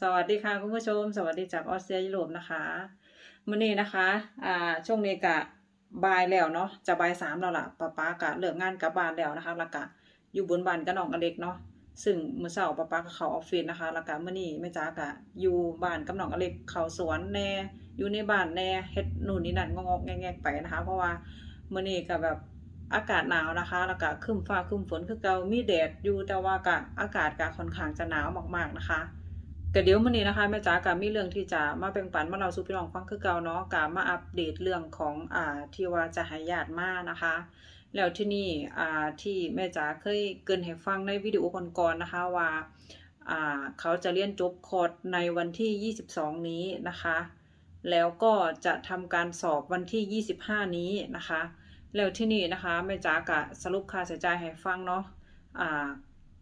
สวัสดีค่ะคุณผู้ชม สวัสดีจากออสเตรียยุโรปนะคะมื้อนี้นะคะอ่าช่วงนี้กะบ่ายแล้วเนาะจะบ่ายสามแล้วล่ะป้าป๊ากะเลิกงานกลับบ้านแล้วนะคะแล้วก็อยู่บนบ้านกับน้องอเล็กเนาะซึ่งมื้อเช้าป้าป๊าก็เข้าออฟฟิศนะคะแล้วก็มื้อนี้แม่จ๋ากะอยู่บ้านกับน้องอเล็กเข้าสวนแน่อยู่ในบ้านแน่เฮ็ดนู่นนี่นั่นงอกแงกไปนะคะ เพราะว่ามื้อนี้ก็แบบอากาศหนาวนะคะ แล้วก็ครึ้มฟ้าครึ้มฝนคือเกามีแดดอยู่แต่ว่าก็อากาศก็ค่อนข้างจะหนาวมากๆนะคะ ก็เดี๋ยวมื้อนี้นะคะแม่จ๋าก็มีเรื่องที่จะมาแบ่งปันมาเล่าสู่พี่น้องฟังคือเก่าเนาะก็มาอัปเดตเรื่องของอ่าที่ว่าจะห้ญาติมานะคะ แล้วที่นี่อ่าที่แม่จ๋าเคยเกินให้ฟังในวิดีโอก่อนๆนะคะว่าอ่าเขาจะเรียนจบคอร์สในวันที่ 22 นี้นะคะ แล้วก็จะทำการสอบวันที่ 25 นี้นะคะ แล้วที่นี่นะคะแม่จ๋าก็สรุปค่าใช้จ่ายให้ฟังเนาะอ่า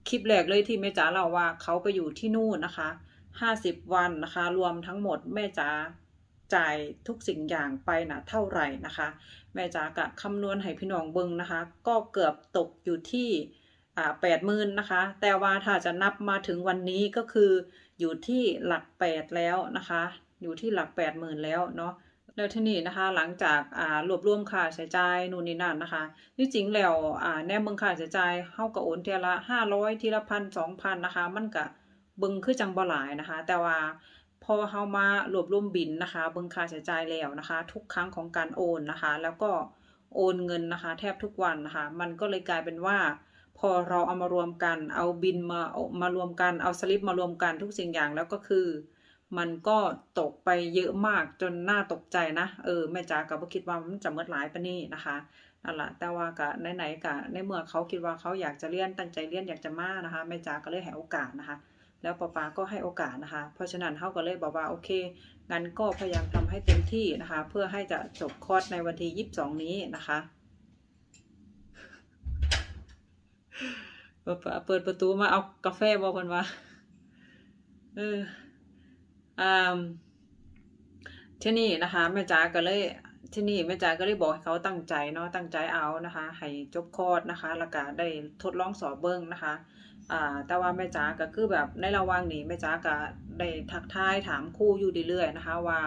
คลิปแรกเลยที่แม่จ๋าเล่าว่าเขาไปอยู่ที่นู่นนะคะ 50 วันนะคะ รวมทั้งหมดแม่จ๋าจ่ายทุกสิ่งอย่างไปนะเท่าไหร่นะคะ แม่จ๋ากะคำนวณให้พี่น้องเบิงนะคะ ก็เกือบตกอยู่ที่แปดหมื่นนะคะ แต่ว่าถ้าจะนับมาถึงวันนี้ก็คืออยู่ที่หลักแปดแล้วนะคะ อยู่ที่หลักแปดหมื่นแล้วเนาะแล้วที่นี่นะคะหลังจากรวบรวมค่าใช้จ่ายนู่นนี่นั่นนะคะที่จริงแล้วแน่เบิ่งค่าใช้จ่ายเฮาก็โอนเทียละห้าร้อยทีละพันสองพันนะคะ มันก็ เบิ่งคือจังบ่หลายนะคะ แต่ว่าพอเฮามารวบรวมบินนะคะ เบิ่งค่าใช้จ่ายแล้วนะคะ ทุกครั้งของการโอนนะคะ แล้วก็โอนเงินนะคะ แทบทุกวันนะคะ มันก็เลยกลายเป็นว่า พอเราเอามารวมกัน เอาบินมาเอามารวมกันเอาสลิปมารวมกันทุกสิ่งอย่างแล้วก็คือมันก็ตกไปเยอะมากจนน่าตกใจนะ เออแม่จ๋าก็บ่คิดว่ามันจะหมดหลายปานนี้นะคะนั่นล่ะแต่ว่าก็ไหนๆก็ในเมื่อเขาคิดว่าเขาอยากจะเรียนตั้งใจเรียนอยากจะมานะคะแม่จ๋าก็เลยให้โอกาสนะคะ แล้วป๊าป๊าก็ให้โอกาสนะคะ เพราะฉะนั้นเขาก็เลยบอกว่าโอเค งั้นก็พยายามทำให้เต็มที่นะคะ เพื่อให้จะจบคอร์สในวันที่ 22 นี้นะคะป๊าป๊าเปิดประตูมาเอากาแฟบอกคนว่าเอออ่าที่นี่นะคะแม่จ๋าก็เลยที่นี่แม่จ๋าก็เลยบอกให้เขาตั้งใจเนาะตั้งใจเอานะคะ ให้จบคอร์สนะคะแล้วก็ได้ทดลองสอบเบิ้งนะคะ อ่าแต่ว่าแม่จ๋าก็คือแบบในระหว่างนี้แม่จ๋าก็ได้ทักทายถามครูอยู่เรื่อยๆนะคะว่า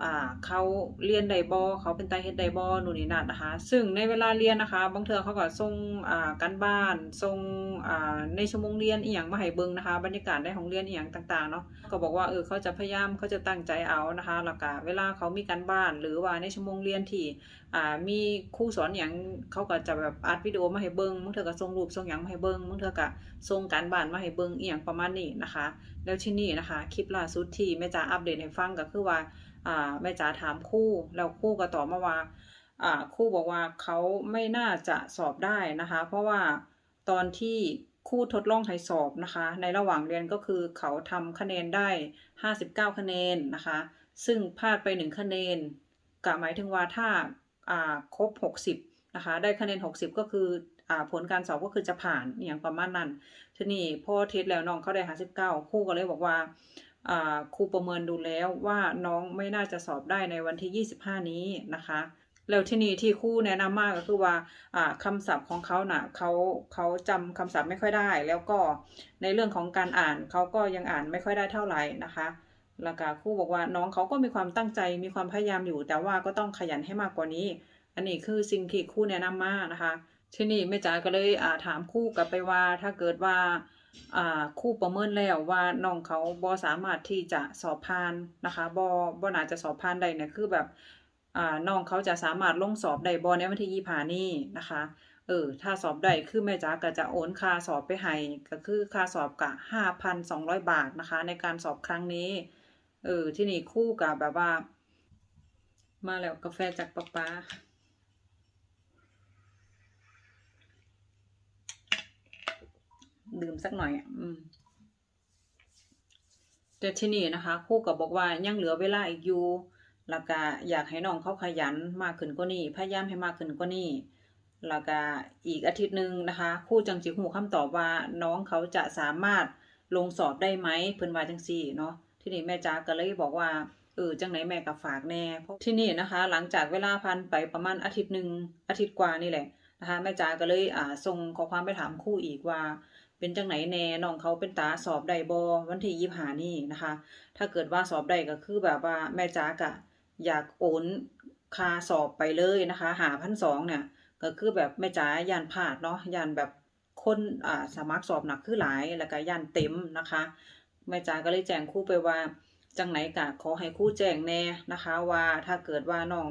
อ่าเขาเรียนไดบ่เขาเป็นตาเฮ็ดได้บ่นู่นนี่นั่นนะคะ ซึ่งในเวลาเรียนนะคะ บางเทอเขาก็ส่งอ่าการบ้านส่งอ่าในชั่วโมงเรียนอีหยังมาให้เบิ่งนะคะ บรรยากาศในห้องเรียนอีหยังต่างๆเนาะก็บอกว่าเออเขาจะพยายามเขาจะตั้งใจเอานะคะแล้วก็เวลาเขามีการบ้าน หรือว่าในชั่วโมงเรียนที่อ่ามีครูสอนหยังเขาก็จะแบบอัดวิดีโอมาให้เบิ่งบางเทอก็ส่งรูปส่งหยังมาให้เบิ่งบางเทอก็ส่งการบ้านมาให้เบิ่งอีหยังประมาณนี้นะคะ แล้วที่นี่นะคะ คลิปล่าสุดที่แม่จ๋าอัปเดตให้ฟังก็คือว่า อ่าแม่จ๋าถามครูแล้วครูก็ตอบมาว่าอ่าครูบอกว่าเขาไม่น่าจะสอบได้นะคะ เพราะว่าตอนที่ครูทดลองให้สอบนะคะ ในระหว่างเรียนก็คือเขาทำคะแนนได้ 59 คะแนนนะคะ ซึ่งพลาดไป 1 คะแนนก็หมายถึงว่าถ้าครบ 60 นะคะ ได้คะแนน 60 ก็คืออผลการสอบก็คือจะผ่านอย่างประมาณนั้น ทีนี้พอเทสแล้วน้องเขาได้ 59ครูก็เลยบอกว่า ครูประเมินดูแล้วว่าน้องไม่น่าจะสอบได้ในวันที่ 25 นี้นะคะแล้วที่นี่ที่ครูแนะนำมากก็คือว่าอ่าคำศัพท์ของเขาน่ะเขาเขาจำคำศัพท์ไม่ค่อยได้ แล้วก็ในเรื่องของการอ่านเขาก็ยังอ่านไม่ค่อยได้เท่าไหร่นะคะแล้วก็ครูบอกว่าน้องเขาก็มีความตั้งใจมีความพยายามอยู่ แต่ว่าก็ต้องขยันให้มากกว่านี้ อันนี้คือสิ่งที่ครูแนะนำมากนะคะ ที่นี้แม่จ๋าก็เลยถามครูกลับไปว่าถ้าเกิดว่า ครูประเมินแล้วว่าน้องเขาบ่สามารถที่จะสอบผ่านนะคะบ่บ่น่าจะสอบผ่านได้เนี่ยคือแบบอ่าน้องเขาจะสามารถลงสอบได้บ่ในวันที่25นี้นะคะเออถ้าสอบได้คือแม่จ๋าก็จะโอนค่าสอบไปให้ก็คือค่าสอบก็5,200บาทนะคะ ในการสอบครั้งนี้เออที่นี่คู่กับแบบว่า มาแล้วกาแฟจากป๊าป๊า ดื่มสักหน่อยอะอืมแต่ที่นี่นะคะครู่ก็บอกว่ายังเหลือเวลาอีกอยู่แล้วก็อยากให้น้องเขาขยันมากขึ้นกว่านี้พยายามให้มากขึ้นกว่านี้แล้วก็อีกอาทิตย์หนึ่งนะคะครู่จังสิฮู้คำตอบว่าน้องเขาจะสามารถลงสอบได้ไหมเพิ่นว่าจังซี่เนาะที่นี่แม่จ๋าก็เลยบอกว่าเออจังไหนแม่ก็ฝากแน่เพราะที่นี่นะคะ หลังจากเวลาผ่านไปประมาณอาทิตย์หนึ่งอาทิตย์กว่านี่แหละนะคะแม่จ๋าก็เลยอ่าส่งข้อความไปถามคู่อีกว่า เป็นจังไหนแน่น้องเขาเป็นตาสอบได้บ่วันที่ยี่หานี่นะคะ ถ้าเกิดว่าสอบได้ก็คือแบบว่าแม่จ๋ากะอยากโอนคาสอบไปเลยนะคะ หาพันสองเนี่ย ก็คือแบบแม่จ๋ายานพลาดเนาะยานแบบคนอ่าสมัครสอบหนักคือหลายแล้วก็ยานเต็มนะคะแม่จ๋าก็เลยแจ้งครู่ไปว่าจังไหนกะขอให้ครู่แจ้งแน่นะคะ ว่าถ้าเกิดว่าน้อง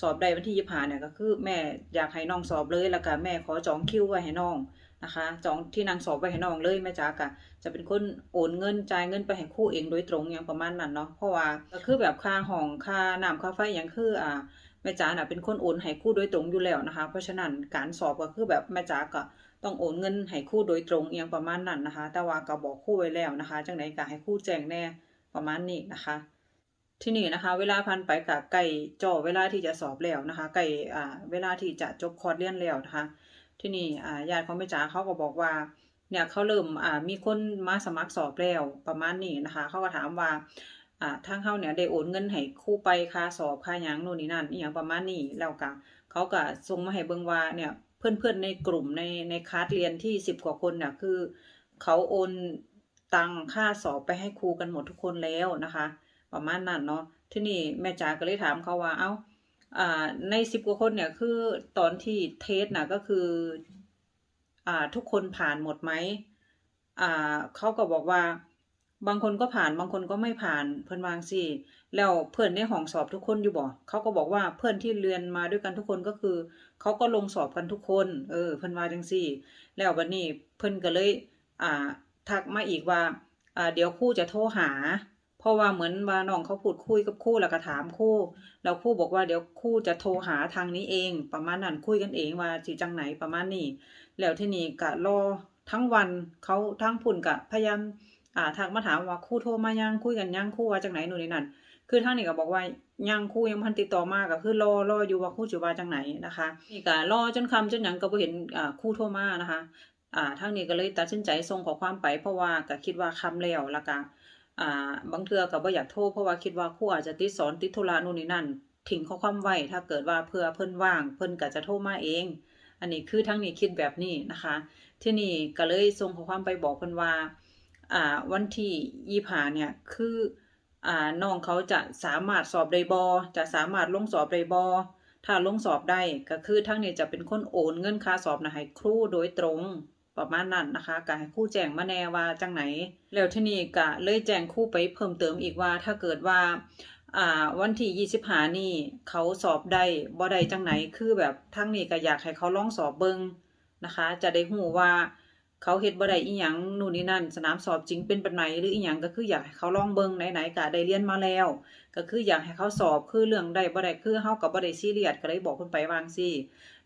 สอบได้วันที่ยี่หาเนี่ยก็คือแม่อยากให้น้องสอบเลยแล้วก็แม่ขอจองคิวไว้ให้น้อง นะคะจองที่นางสอบไว้ให้น้องเลยแม่จ๋ากะจะเป็นคนโอนเงินจ่ายเงินไปให้คู่เองโดยตรงอย่างประมาณนั้นเนาะเพราะว่าก็คือแบบค่าห้องค่าน้ำค่าไฟอย่างคืออ่าแม่จ๋าน่ะเป็นคนโอนให้คู่โดยตรงอยู่แล้วนะคะ เพราะฉะนั้นการสอบก็คือแบบแม่จ๋าก็ต้องโอนเงินให้คู่โดยตรงเอียงประมาณนั้นนะคะ แต่ว่าก็บอกคู่ไว้แล้วนะคะจังไหนก็ให้คู่แจ้งแน่ประมาณนี้นะคะที่นี่นะคะ เวลาผ่านไปกับไก่จ่อเวลาที่จะสอบแล้วนะคะไก่อ่าเวลาที่จะจบคอร์สเรียนแล้วนะคะ ที่นี่อ่าญาติของแม่จ๋าเขาก็บอกว่าเนี่ยเขาเริ่มอ่ามีคนมาสมัครสอบแล้วประมาณนี้นะคะเขาก็ถามว่าอ่าทางเขาเนี่ยได้โอนเงินให้ครู่ไปค่าสอบค่าหยังโน่นนี่นั่นอีหยังประมาณนี้แล้วก็เขาก็ส่งมาให้เบิงว่าเนี่ยเพื่อนๆในกลุ่มในในคลาสเรียนที่สิบกว่าคนเนี่ยคือเขาโอนตังค่าสอบไปให้ครูกันหมดทุกคนแล้วนะคะ ประมาณนั้นเนาะที่นี่แม่จ๋าก็เลยถามเขาว่าเอ้า อ่าในสิบกว่าคนเนี่ยคือตอนที่เทสนะก็คืออ่าทุกคนผ่านหมดไหมอ่าเขาก็บอกว่าบางคนก็ผ่านบางคนก็ไม่ผ่านเพื่อนวางสิแล้วเพื่อนในห้องสอบทุกคนอยู่บ่เขาก็บอกว่าเพื่อนที่เรียนมาด้วยกันทุกคนก็คือเขาก็ลงสอบกันทุกคน เออ เพื่อนว่าจังซี่ แล้ววันนี้เพื่อนก็เลย อ่า ทักมาอีกว่า อ่า เดี๋ยวครู่จะโทรหา เพราะว่าเหมือนว่าน้องเขาพูดคุยกับคู่แล้วก็ถามคู่แล้วคู่บอกว่าเดี๋ยวคู่จะโทรหาทางนี้เอง ประมาณนั้นคุยกันเองว่าสิจังไหนประมาณนี้ แล้วที่นี่ก็รอทั้งวันเขาทั้งพุ่นก็พยายามอ่าทักมาถามว่าคู่โทรมายังคุยกันยังคู่ว่าจังไหนหนูนนี่นั่นคือทางนี้ก็บอกว่ายังคู่ยังพันติดต่อมาก็คือรอรออยู่ว่าคู่จะว่าจังไหนนะคะนี่ก็รอจนคำจนหยังก็บ่เห็นอ่าคู่โทรมานะคะอ่าทางนี้ก็เลยตัดสินใจส่งขอความไปเพราะว่าก็คิดว่าคำแล้วล้วก็ อ่าบางเทือก็บ่อยากโทรเพราะว่าคิดว่าครู่อาจจะติดสอนติดธุระนู่นนี่นั่นทิ้งข้อความไว้ถ้าเกิดว่าเพื่อเพิ่นว่าง เพิ่นก็จะโทรมาเอง อันนี้คือทั้งนี้คิดแบบนี้นะคะ ที่นี่ก็เลยส่งข้อความไปบอกเพิ่นว่าอ่าวันที่ยี่หาเนี่ยคืออ่าน้องเขาจะสามารถสอบได้บอจะสามารถลงสอบได้บอถ้าลงสอบได้ก็คือทั้งนี้จะเป็นคนโอนเงินค่าสอบนะให้ครูโดยตรง ประมาณนั้นนะคะก็ให้คู่แจ้งมาแน่ว่าจังไหน แล้วที่นี่ก็เลยแจ้งคู่ไปเพิ่มเติมอีกว่าถ้าเกิดว่าอ่าวันที่ยี่สิบหานี่เขาสอบได้บ่ได้จังไหนคือแบบทั้งนี้ก็อยากให้เขาลองสอบเบิงนะคะ จะได้หูว่า เขาเฮ็ดบ่ได้อีหยังนู่นนี่นั่น สนามสอบจริงเป็นปานไหนหรืออีหยังก็คืออยากให้เขาลองเบิ่งไหนๆก็ได้เรียนมาแล้ว ก็คืออยากให้เขาสอบคือเรื่องได้บ่ได้คือเฮาก็บ่ได้ซีเรียสก็เลยบอกเพิ่นไปวางซี้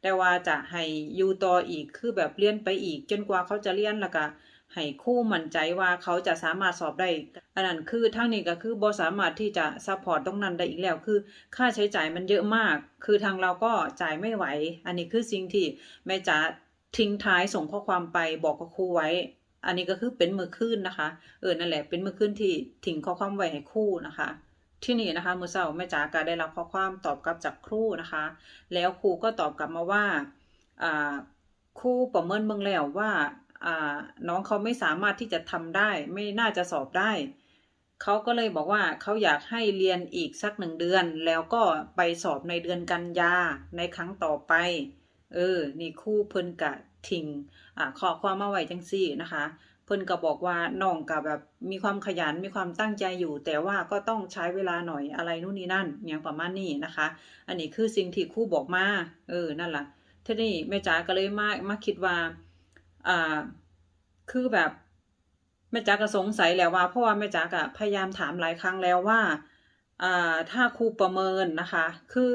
แต่ว่าจะให้อยู่ต่ออีกคือแบบเรียนไปอีก จนกว่าเขาจะเรียนแล้วก็ให้ครูมั่นใจว่าเขาจะสามารถสอบได้ อันนั้นคือทางนี้ก็คือบ่สามารถที่จะซัพพอร์ตตรงนั้นได้อีกแล้ว คือ ค่าใช้จ่ายมันเยอะมาก คือทางเราก็จ่ายไม่ไหว อันนี้คือสิ่งที่แม่จ๋า ทิ้งท้ายส่งข้อความไปบอกกับครูไว้ อันนี้ก็คือเป็นมือขึ้นนะคะ เออ นั่นแหละ เป็นมือขึ้นที่ทิ้งข้อความไว้ให้ครูนะคะ ที่นี่นะคะมือเช้าแม่จ๋าก็ได้รับข้อความตอบกลับจากครูนะคะ แล้วครูก็ตอบกลับมาว่า อ่า ครูประเมินเบิ่งแล้วว่า อ่า น้องเขาไม่สามารถที่จะทำได้ ไม่น่าจะสอบได้เขาก็เลยบอกว่าเขาอยากให้เรียนอีกสักหนึ่งเดือน แล้วก็ไปสอบในเดือนกันยาในครั้งต่อไป เออ นี่คู่เพิ่นกะทิ้งอ่าขอความมาไว้จังซี่นะคะ เพิ่นก็บอกว่าน้องก็แบบมีความขยันมีความตั้งใจอยู่ แต่ว่าก็ต้องใช้เวลาหน่อยอะไรนู่นนี่นั่นอย่างประมาณนี้นะคะ อันนี้คือสิ่งที่ครูบอกมาเออนั่นล่ะทีนี้แม่จ๋าก็เลยมามาคิดว่าอ่าคือแบบแม่จ๋าก็สงสัยแล้วว่า เพราะว่าแม่จ๋าก็พยายามถามหลายครั้งแล้วว่าอ่าถ้าครูประเมินนะคะ คือ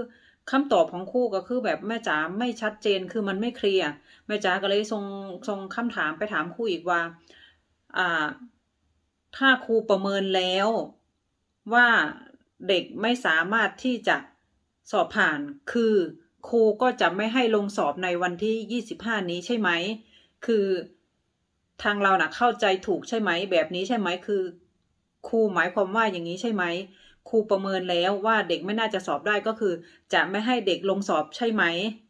คำตอบของครูก็คือแบบแม่จ๋าไม่ชัดเจนคือมันไม่เคลียร์แม่จ๋าก็เลยส่งส่งคำถามไปถามครูอีกว่า อ่า ถ้าครูประเมินแล้วว่าเด็กไม่สามารถที่จะสอบผ่าน คือครูก็จะไม่ให้ลงสอบในวันที่ 25 นี้ใช่ไหม คือทางเรานะเข้าใจถูกใช่ไหม แบบนี้ใช่ไหมคือครูหมายความว่าอย่างนี้ใช่ไหม ครูประเมินแล้วว่าเด็กไม่น่าจะสอบได้ก็คือ จะไม่ให้เด็กลงสอบใช่ไหม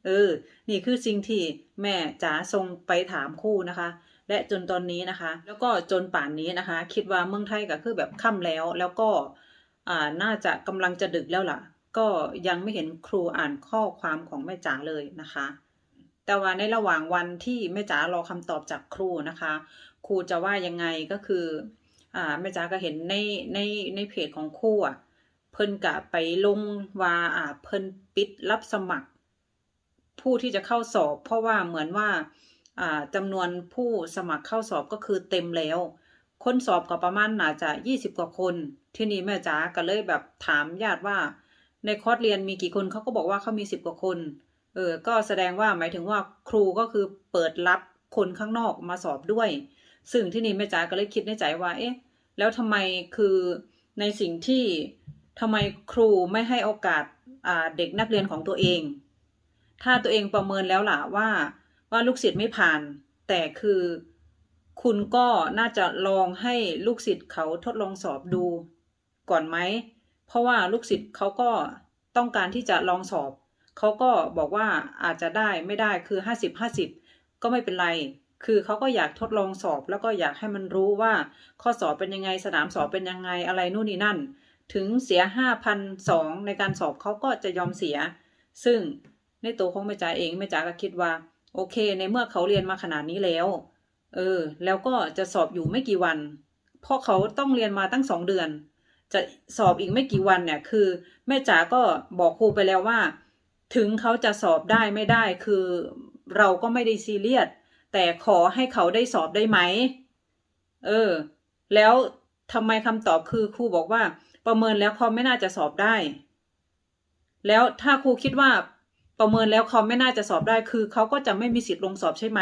เออ นี่คือสิ่งที่แม่จ๋าส่งไปถามครูนะคะ และจนตอนนี้นะคะ แล้วก็จนป่านนี้นะคะ คิดว่าเมืองไทยก็คือแบบค่ำแล้ว แล้วก็อ่าน่าจะกำลังจะดึกแล้วล่ะ ก็ยังไม่เห็นครูอ่านข้อความของแม่จ๋าเลยนะคะ แต่ว่าในระหว่างวันที่แม่จ๋ารอคำตอบจากครูนะคะ ครูจะว่ายังไงก็คืออ่าแม่จ๋าก็เห็นในในในเพจของครูอะ เพิ่นกะไปลงว่าอ่าเพิ่นปิดรับสมัคร ผู้ที่จะเข้าสอบ เพราะว่าเหมือนว่าอ่าจำนวนผู้สมัครเข้าสอบก็คือเต็มแล้ว คนสอบก็ประมาณน่าจะยี่สิบกว่าคน ที่นี่แม่จ๋าก็เลยแบบถามญาติว่า ในคอร์สเรียนมีกี่คนเขาก็บอกว่าเขามีสิบกว่าคนเออก็แสดงว่าหมายถึงว่าครูก็คือเปิดรับคนข้างนอกมาสอบด้วย ซึ่งที่นี่แม่จ๋าก็เลยคิดในใจว่า เอ๊ะ แล้วทำไมคือในสิ่งที่ ทำไมครูไม่ให้โอกาสาเด็กนักเรียนของตัวเอง ถ้าตัวเองประเมินแล้วล่ะว่าว่าลูกศิษย์ไม่ผ่าน แต่คือคุณก็น่าจะลองให้ลูกศิษย์เขาทดลองสอบดูก่อนไหม เพราะว่าลูกศิษย์เขาก็ต้องการที่จะลองสอบ เขาก็บอกว่าอาจจะได้ไม่ได้คือห้าสิบห้าสิบก็ไม่เป็นไร คือเขาก็อยากทดลองสอบ แล้วก็อยากให้มันรู้ว่าข้อสอบเป็นยังไงสนามสอบเป็นยังไงอะไรนู่นนี่นั่น ถึงเสียห้าพันสองในการสอบเขาก็จะยอมเสีย ซึ่งในตัวของแม่จ๋าเองแม่จ๋าก็คิดว่า โอเค ในเมื่อเขาเรียนมาขนาดนี้แล้ว เออ แล้วก็จะสอบอยู่ไม่กี่วัน เพราะเขาต้องเรียนมาตั้งสองเดือน จะสอบอีกไม่กี่วันเนี่ย คือ แม่จ๋าก็บอกครูไปแล้วว่า ถึงเขาจะสอบได้ไม่ได้คือเราก็ไม่ได้ซีเรียสแต่ขอให้เขาได้สอบได้ไหม เออ แล้วทำไมคำตอบคือครูบอกว่า ประเมินแล้วเขาไม่น่าจะสอบได้ แล้วถ้าครูคิดว่าประเมินแล้วเขาไม่น่าจะสอบได้คือเขาก็จะไม่มีสิทธิ์ลงสอบใช่ไหม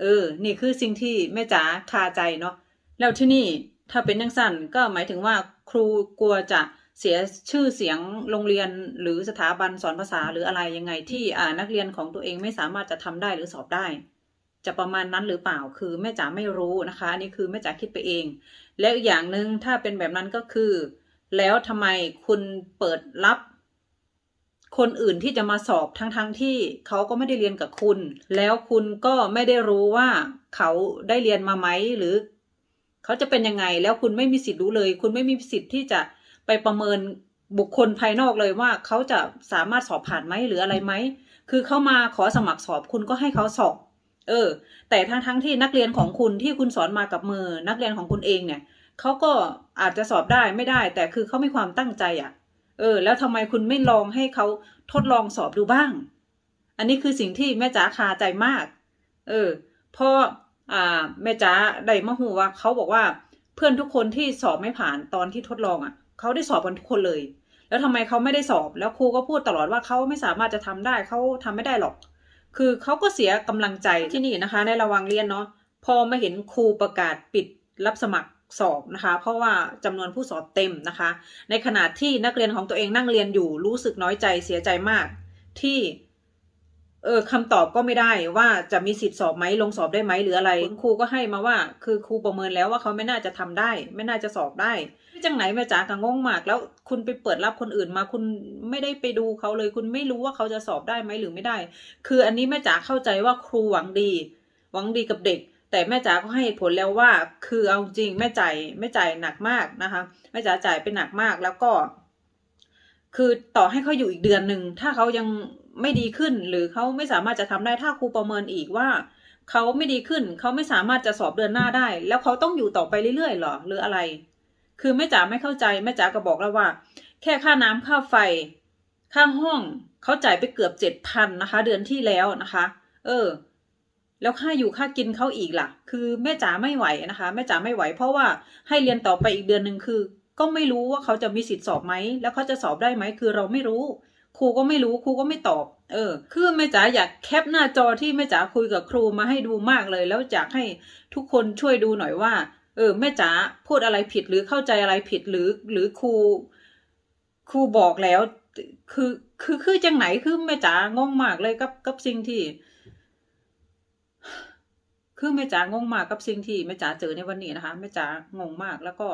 เออ นี่คือสิ่งที่แม่จ๋าคาใจเนาะแล้วที่นี่ถ้าเป็นยังสั้นก็หมายถึงว่าครูกลัวจะเสียชื่อเสียงโรงเรียนหรือสถาบันสอนภาษาหรืออะไรยังไงที่อ่านักเรียนของตัวเองไม่สามารถจะทำได้หรือสอบได้ จะประมาณนั้นหรือเปล่าคือแม่จ๋าไม่รู้นะคะอันนี้คือแม่จ๋าคิดไปเอง แล้วอีกอย่างหนึ่งถ้าเป็นแบบนั้นก็คือ แล้วทำไมคุณเปิดรับ คนอื่นที่จะมาสอบทั้งๆทที่เขาก็ไม่ได้เรียนกับคุณ แล้วคุณก็ไม่ได้รู้ว่าเขาได้เรียนมาไหมหรือ เขาจะเป็นยังไง แล้วคุณไม่มีสิทธิ์รู้เลย คุณไม่มีสิทธิ์ที่จะไปประเมินบุคคลภายนอกเลยว่าเขาจะสามารถสอบผ่านไหมหรืออะไรไหม คือเขามาขอสมัครสอบคุณก็ให้เขาสอบ เออ แต่ทั้งทั้งๆที่นักเรียนของคุณที่คุณสอนมากับมือ นักเรียนของคุณเองเนี่ย เขาก็อาจจะสอบได้ไม่ได้ แต่คือเขามีความตั้งใจอะ่ะ เออ แล้วทำไมคุณไม่ลองให้เขาทดลองสอบดูบ้าง อันนี้คือสิ่งที่แม่จ๋าคาใจมาก เออเพราะอ่าแม่จ๋าได้มาหูว่าเขาบอกว่าเพื่อนทุกคนที่สอบไม่ผ่านตอนที่ทดลองอะ่ะเขาได้สอบกันทุกคนเลย แล้วทำไมเขาไม่ได้สอบแล้วครูก็พูดตลอดว่าเขาไม่สามารถจะทำได้เขาทำไม่ได้หรอก คือเขาก็เสียกำลังใจที่นี่นะคะ ในระว่างเรียนเนาะพอมาเห็นครูประกาศปิดรับสมัคร สอบนะคะ เพราะว่าจำนวนผู้สอบเต็มนะคะ ในขณะที่นักเรียนของตัวเองนั่งเรียนอยู่รู้สึกน้อยใจเสียใจมาก ที่เออคำตอบก็ไม่ได้ว่าจะมีสิทธิ์สอบไหมลงสอบได้ไหมหรืออะไรครูก็ให้มาว่า คือครูประเมินแล้วว่าเขาไม่น่าจะทำได้ ไม่น่าจะสอบได้จังไหนแม่จ๋ากังงมาก แล้วคุณไปเปิดรับคนอื่นมาคุณไม่ได้ไปดูเขาเลย คุณไม่รู้ว่าเขาจะสอบได้ไหมหรือไม่ได้ คืออันนี้แม่จ๋าเข้าใจว่าครูหวังดี หวังดีกับเด็ก แต่แม่จ๋าก็ให้ผลแล้วว่า คือเอาจริงแม่จ่ายแม่จ่ายหนักมากนะคะแม่จ๋าจ่ายไปหนักมากแล้วก็ คือต่อให้เขาอยู่อีกเดือนหนึ่งถ้าเขายังไม่ดีขึ้น หรือเขาไม่สามารถจะทำได้ถ้าครูประเมินอีกว่าเขาไม่ดีขึ้นเขาไม่สามารถจะสอบเดือนหน้าได้ แล้วเขาต้องอยู่ต่อไปเรื่อยๆหรอหรืออะไร คือแม่จ๋าไม่เข้าใจแม่จ๋าก็บอกแล้วว่า แค่ค่าน้ำค่าไฟ ค่าห้องเขาจ่ายไปเกือบเจ็ดพันนะคะ เดือนที่แล้วนะคะ เออ แล้วค่าอยู่ค่ากินเขาอีกล่ะ คือแม่จ๋าไม่ไหวนะคะ แม่จ๋าไม่ไหว เพราะว่าให้เรียนต่อไปอีกเดือนหนึ่งคือ ก็ไม่รู้ว่าเขาจะมีสิทธิ์สอบไหม แล้วเขาจะสอบได้ไหม คือเราไม่รู้ ครูก็ไม่รู้ ครูก็ไม่ตอบ เออ คือแม่จ๋าอยากแคปหน้าจอที่แม่จ๋าคุยกับครูมาให้ดูมากเลย แล้วอยากให้ทุกคนช่วยดูหน่อยว่า เออ แม่จ๋าพูดอะไรผิดหรือเข้าใจอะไรผิดหรือ หรือครู ครูบอกแล้ว คือ คือ คือจังไหน คือแม่จ๋างงมากเลยกับ กับสิ่งที่ คือแม่จ๋างงมากกับสิ่งที่แม่จ๋าเจอในวันนี้นะคะแม่จ๋างงมากแล้วก็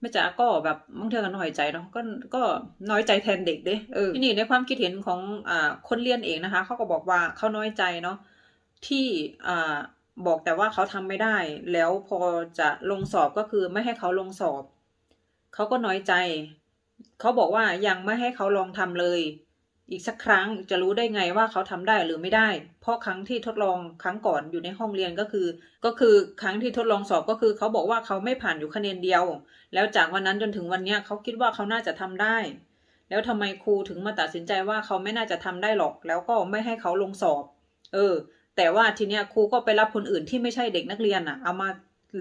แม่จ๋าก็แบบบางเทื่อก็น้อยใจเนาะก็ก็น้อยใจแทนเด็กเด้เออที่นี่ในความคิดเห็นของอ่าคนเรียนเองนะคะเขาก็บอกว่าเขาน้อยใจเนาะที่อ่าบอกแต่ว่าเขาทำไม่ได้ แล้วพอจะลงสอบก็คือไม่ให้เขาลงสอบ เขาก็น้อยใจ เขาบอกว่ายังไม่ให้เขาลองทำเลย อีกสักครั้งจะรู้ได้ไงว่าเขาทำได้หรือไม่ได้ เพราะครั้งที่ทดลองครั้งก่อนอยู่ในห้องเรียนก็คือ ก็คือครั้งที่ทดลองสอบก็คือ เขาบอกว่าเขาไม่ผ่านอยู่คะแนนเดียว แล้วจากวันนั้นจนถึงวันนี้เขาคิดว่าเขาน่าจะทำได้ แล้วทำไมครูถึงมาตัดสินใจว่าเขาไม่น่าจะทำได้หรอก แล้วก็ไม่ให้เขาลงสอบ เออ แต่ว่าทีเนี้ยครูก็ไปรับคนอื่นที่ไม่ใช่เด็กนักเรียนอะ เอามา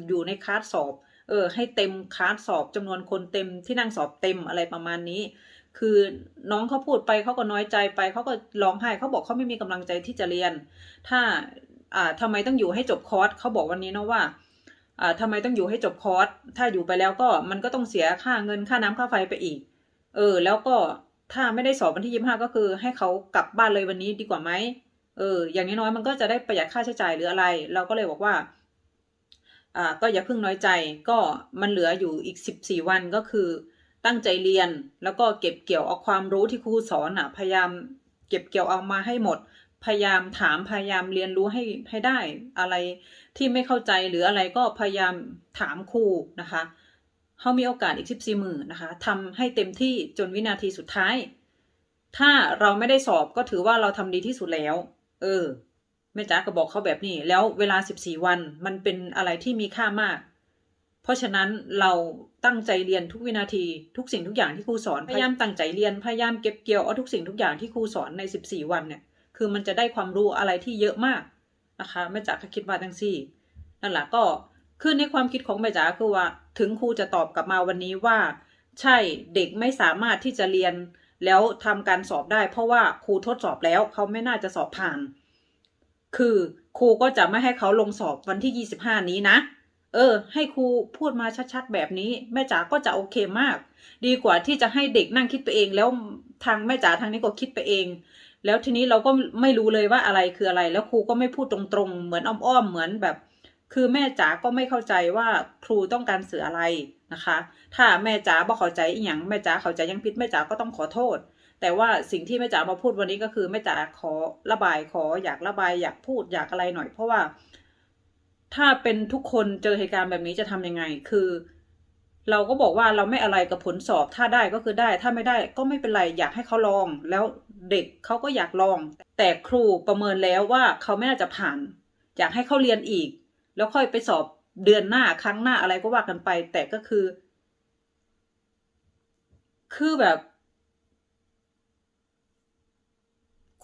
อยู่ในคลาสสอบ เออ ให้เต็มคลาสสอบจำนวนคนเต็มที่นั่งสอบเต็มอะไรประมาณนี้ คือน้องเขาพูดไปเขาก็น้อยใจไปเขาก็ร้องไห้เขาบอกเขาไม่มีกำลังใจที่จะเรียน ถ้าอ่าทำไมต้องอยู่ให้จบคอร์สเขาบอกวันนี้เนาะว่าอ่าทำไมต้องอยู่ให้จบคอร์สถ้าอยู่ไปแล้วก็มันก็ต้องเสียค่าเงินค่าน้ำค่าไฟไปอีก เออ แล้วก็ถ้าไม่ได้สอบวันที่ยี่ห้าก็คือให้เขากลับบ้านเลยวันนี้ดีกว่าไหมเออ อย่างน้อยๆมันก็จะได้ประหยัดค่าใช้จ่ายหรืออะไร เราก็เลยบอกว่า อ่า ก็อย่าเพิ่งน้อยใจ ก็มันเหลืออยู่อีกสิบสี่วันก็คือ ตั้งใจเรียน แล้วก็เก็บเกี่ยวเอาความรู้ที่ครูสอนอะ พยายามเก็บเกี่ยวเอามาให้หมด พยายามถามพยายามเรียนรู้ให้ให้ได้ อะไรที่ไม่เข้าใจหรืออะไรก็พยายามถามครูนะคะเขามีโอกาสอีกสิบสี่มือนะคะทำให้เต็มที่จนวินาทีสุดท้าย ถ้าเราไม่ได้สอบก็ถือว่าเราทำดีที่สุดแล้ว เออแม่จ๋าก็บอกเขาแบบนี้ แล้วเวลาสิบสี่วันมันเป็นอะไรที่มีค่ามาก เพราะฉะนั้นเราตั้งใจเรียนทุกวินาทีทุกสิ่งทุกอย่างที่ครูสอนพยายามตั้งใจเรียนพยายามเก็บเกี่ยวเอาทุกสิ่งทุกอย่างที่ครูสอนในสิบสี่วันเนี่ยคือมันจะได้ความรู้อะไรที่เยอะมากนะคะแม่จ๋าก็คิดว่าจังซี่นั่นแหละก็คือในความคิดของแม่จ๋าคือว่า ถึงครูจะตอบกลับมาวันนี้ว่า ใช่เด็กไม่สามารถที่จะเรียนแล้วทำการสอบได้ เพราะว่าครูทดสอบแล้วเขาไม่น่าจะสอบผ่าน คือครูก็จะไม่ให้เขาลงสอบวันที่ยี่สิบห้านี้นะ เออ ให้ครูพูดมาชัดๆแบบนี้ แม่จ๋าก็จะโอเคมาก ดีกว่าที่จะให้เด็กนั่งคิดไปเอง แล้วทางแม่จ๋าทางนี้ก็คิดไปเอง แล้วทีนี้เราก็ไม่รู้เลยว่าอะไรคืออะไร แล้วครูก็ไม่พูดตรงๆ เหมือนอ้อมๆเหมือนแบบ คือแม่จ๋าก็ไม่เข้าใจว่าครูต้องการสื่ออะไรนะคะ ถ้าแม่จ๋าบ่เข้าใจอีหยังแม่จ๋าเข้าใจยังผิดแม่จ๋าก็ต้องขอโทษ แต่ว่าสิ่งที่แม่จ๋ามาพูดวันนี้ก็คือแม่จ๋าขอระบายขออยากระบายอยากพูดอยากอะไรหน่อย เพราะว่า ถ้าเป็นทุกคนเจอเหตุการณ์แบบนี้จะทำยังไง คือ เราก็บอกว่าเราไม่อะไรกับผลสอบ ถ้าได้ก็คือได้ ถ้าไม่ได้ก็ไม่เป็นไร อยากให้เขาลอง แล้วเด็กเขาก็อยากลอง แต่ครูประเมินแล้วว่าเขาไม่น่าจะผ่าน อยากให้เขาเรียนอีก แล้วค่อยไปสอบเดือนหน้าครั้งหน้าอะไรก็ว่ากันไป แต่ก็คือ คือแบบ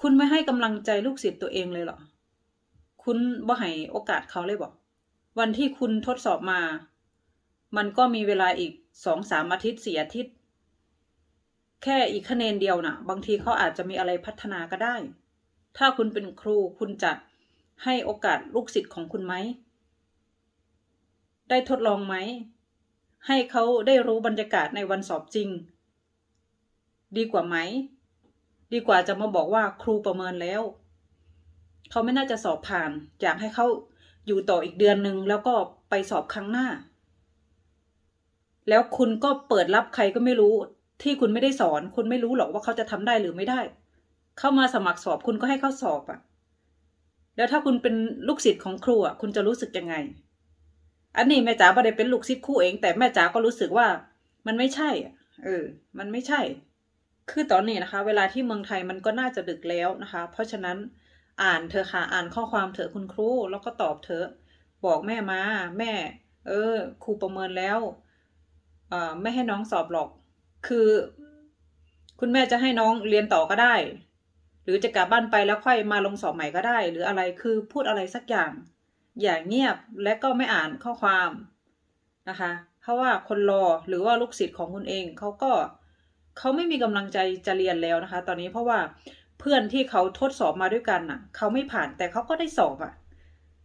คุณไม่ให้กำลังใจลูกศิษย์ตัวเองเลยเหรอ คุณบ่ให้โอกาสเขาเลยบอก วันที่คุณทดสอบมา มันก็มีเวลาอีกสองสามอาทิตย์สี่อาทิตย์ แค่อีกคะแนนเดียวนะ่ะ บางทีเขาอาจจะมีอะไรพัฒนาก็ได้ ถ้าคุณเป็นครูคุณจะให้โอกาสลูกศิษย์ของคุณไหม ได้ทดลองไหม ให้เขาได้รู้บรรยากาศในวันสอบจริง ดีกว่าไหม ดีกว่าจะมาบอกว่าครูประเมินแล้ว เขาไม่น่าจะสอบผ่าน อยากให้เขาอยู่ต่ออีกเดือนหนึ่งแล้วก็ไปสอบครั้งหน้า แล้วคุณก็เปิดรับใครก็ไม่รู้ ที่คุณไม่ได้สอน คุณไม่รู้หรอกว่าเขาจะทำได้หรือไม่ได้ เข้ามาสมัครสอบคุณก็ให้เขาสอบอะ่ะ แล้วถ้าคุณเป็นลูกศิษย์ของครูอะคุณจะรู้สึกยังไง อันนี้แม่จ๋าไม่ได้เป็นลูกศิษย์ครูเอง แต่แม่จ๋าก็รู้สึกว่า มันไม่ใช่อะเออ มันไม่ใช่ คือตอนนี้นะคะ เวลาที่เมืองไทยมันก็น่าจะดึกแล้วนะคะ เพราะฉะนั้น อ่านเธอะค่ะ อ่านข้อความเถอะคุณครู แล้วก็ตอบเถอะ บอกแม่มา แม่ เออ ครูประเมินแล้วอ่าไม่ให้น้องสอบหรอก คือ คุณแม่จะให้น้องเรียนต่อก็ได้ หรือจะกลับบ้านไปแล้วค่อยมาลงสอบใหม่ก็ได้ หรืออะไร คือพูดอะไรสักอย่าง อย่าเงียบและก็ไม่อ่านข้อความนะคะ เพราะว่าคนรอหรือว่าลูกศิษย์ของคุณเองเขาก็เขาไม่มีกำลังใจจะเรียนแล้วนะคะ ตอนนี้เพราะว่า เพื่อนที่เขาทดสอบมาด้วยกันน่ะ เขาไม่ผ่านแต่เขาก็ได้สอบอะ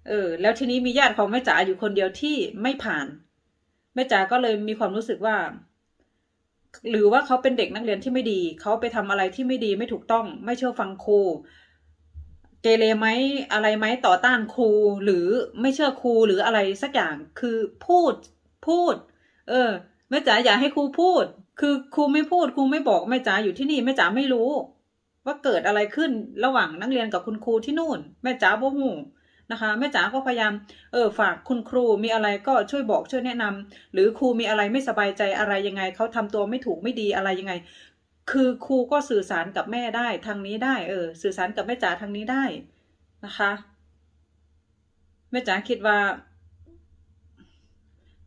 เออ แล้วทีนี้มีญาติของแม่จ๋าอยู่คนเดียวที่ไม่ผ่านแม่จ๋าก็เลยมีความรู้สึกว่า หรือว่าเขาเป็นเด็กนักเรียนที่ไม่ดี เขาไปทำอะไรที่ไม่ดีไม่ถูกต้อง ไม่เชื่อฟังครูเกเรไหมอะไรไหมต่อต้านครู หรือไม่เชื่อครูหรืออะไรสักอย่างคือพูดพูด เออแม่จ๋าอยากให้ครูพูด คือครูไม่พูดครูไม่บอกแม่จ๋าอยู่ที่นี่แม่จ๋าไม่รู้ ว่าเกิดอะไรขึ้นระหว่างนักเรียนกับคุณครูที่นู่น แม่จ๋าบ่ฮู้นะคะแม่จ๋าก็พยายามเออฝากคุณครูมีอะไรก็ช่วยบอกช่วยแนะนำหรือครูมีอะไรไม่สบายใจอะไรยังไงเขาทำตัวไม่ถูกไม่ดีอะไรยังไง คือครูก็สื่อสารกับแม่ได้ทางนี้ได้ เออ สื่อสารกับแม่จ๋าทางนี้ได้นะคะแม่จ๋าคิดว่า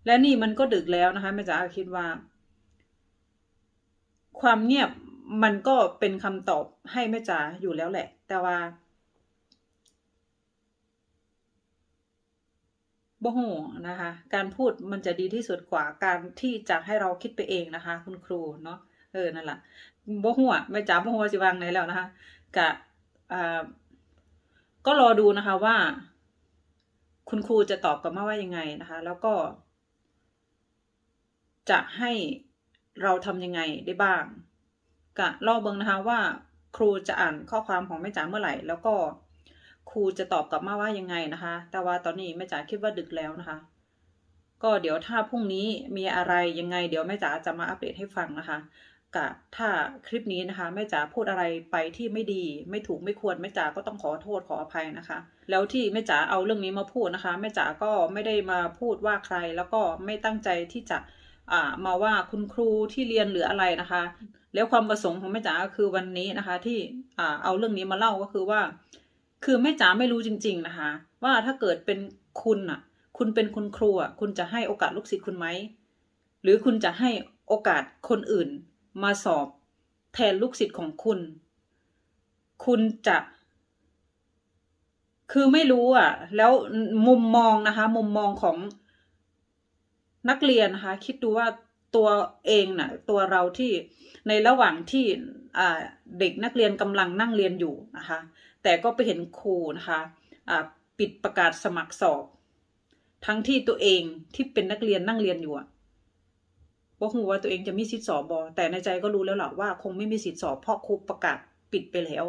และนี่มันก็ดึกแล้วนะคะแม่จ๋าคิดว่า ความเงียบ มันก็เป็นคำตอบให้แม่จ๋าอยู่แล้วแหละ แต่ว่าบ่ฮู้นะคะ การพูดมันจะดีที่สุดกว่าการที่จะให้เราคิดไปเองนะคะ คุณครูเนาะเออนั่นแหละบ่ฮู้อะแม่จ๋าบ่ฮู้ว่าสิวางไหนแล้วนะคะกะอ่าก็รอดูนะคะว่า คุณครูจะตอบกลับมาว่ายังไงนะคะ แล้วก็ จะให้เราทำยังไงได้บ้าง กะรอเบิงนะคะว่า ครูจะอ่านข้อความของแม่จ๋าเมื่อไหร่ แล้วก็ครูจะตอบกลับมาว่ายังไงนะคะ แต่ว่าตอนนี้แม่จ๋าคิดว่าดึกแล้วนะคะ ก็เดี๋ยวถ้าพรุ่งนี้มีอะไรยังไง เดี๋ยวแม่จ๋าจะมาอัปเดตให้ฟังนะคะกะถ้าคลิปนี้นะคะแม่จ๋าพูดอะไรไปที่ไม่ดี ไม่ถูกไม่ควรแม่จ๋าก็ต้องขอโทษขออภัยนะคะ แล้วที่แม่จ๋าเอาเรื่องนี้มาพูดนะคะแม่จ๋าก็ไม่ได้มาพูดว่าใคร แล้วก็ไม่ตั้งใจที่จะอ่ามาว่าคุณครูที่เรียนหรืออะไรนะคะ แล้วความประสงค์ของแม่จ๋าก็คือวันนี้นะคะ ที่อ่าเอาเรื่องนี้มาเล่าก็คือว่า คือแม่จ๋าไม่รู้จริง ๆนะคะ ว่าถ้าเกิดเป็นคุณอะ คุณเป็นคุณครูอะคุณจะให้โอกาสลูกศิษย์คุณไหมหรือคุณจะให้โอกาสคนอื่นมาสอบแทนลูกศิษย์ของคุณ คุณจะ คือไม่รู้อะ แล้วมุมมองนะคะ มุมมองของนักเรียนนะคะ คิดดูว่า ตัวเองน่ะตัวเราที่ในระหว่างที่เด็กนักเรียนกำลังนั่งเรียนอยู่นะคะ แต่ก็ไปเห็นครูนะคะปิดประกาศสมัครสอบ ทั้งที่ตัวเองที่เป็นนักเรียนนั่งเรียนอยู่ว่าหูว่าตัวเองจะมีสิทธิสอบบอแต่ในใจก็รู้แล้วแหละว่าคงไม่มีสิทธิสอบเพราะครูประกาศปิดไปแล้ว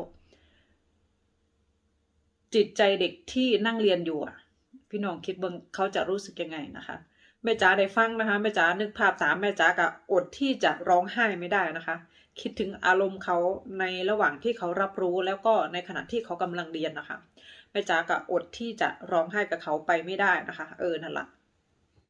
จิตใจเด็กที่นั่งเรียนอยู่อะพี่น้องคิดเบิ่งเขาจะรู้สึกยังไงนะคะ แม่จ๋าได้ฟังนะคะแม่จ๋านึกภาพสามแม่จ๋าก็อดที่จะร้องไห้ไม่ได้นะคะ คิดถึงอารมณ์เขาในระหว่างที่เขารับรู้แล้วก็ในขณะที่เขากำลังเรียนนะคะแม่จ๋าก็อดที่จะร้องไห้กับเขาไปไม่ได้นะคะ เออนั่นแหละ